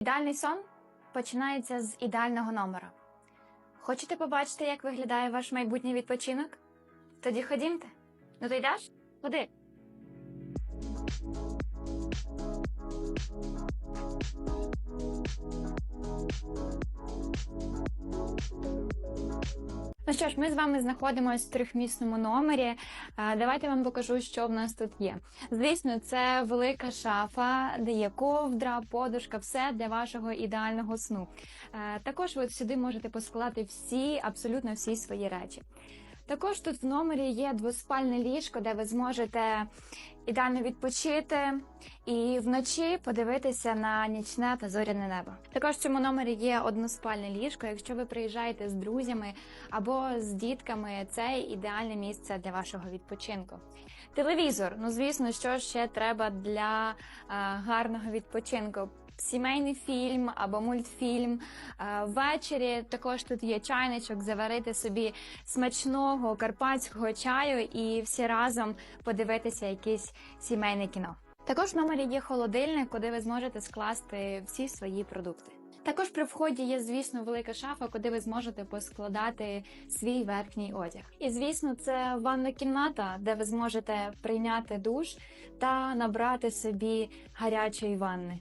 Ідеальний сон починається з ідеального номера. Хочете побачити, як виглядає ваш майбутній відпочинок? Тоді ходімте. Ну то йдеш? Ходи. Ну що ж, ми з вами знаходимося в трьохмісному номері. Давайте я вам покажу, що в нас тут є. Звісно, це велика шафа, де є ковдра, подушка, все для вашого ідеального сну. Також ви сюди можете поскладати всі, абсолютно всі свої речі. Також тут в номері є двоспальне ліжко, де ви зможете ідеально відпочити і вночі подивитися на нічне та зоряне небо. Також в цьому номері є односпальне ліжко. Якщо ви приїжджаєте з друзями або з дітками, це ідеальне місце для вашого відпочинку. Телевізор, ну звісно, що ще треба для е, гарного відпочинку. Сімейний фільм або мультфільм. Е, Ввечері також тут є чайничок, заварити собі смачного карпатського чаю і всі разом подивитися якесь сімейне кіно. Також в номері є холодильник, куди ви зможете скласти всі свої продукти. Також при вході є, звісно, велика шафа, куди ви зможете поскладати свій верхній одяг. І звісно, це ванна кімната, де ви зможете прийняти душ та набрати собі гарячої ванни.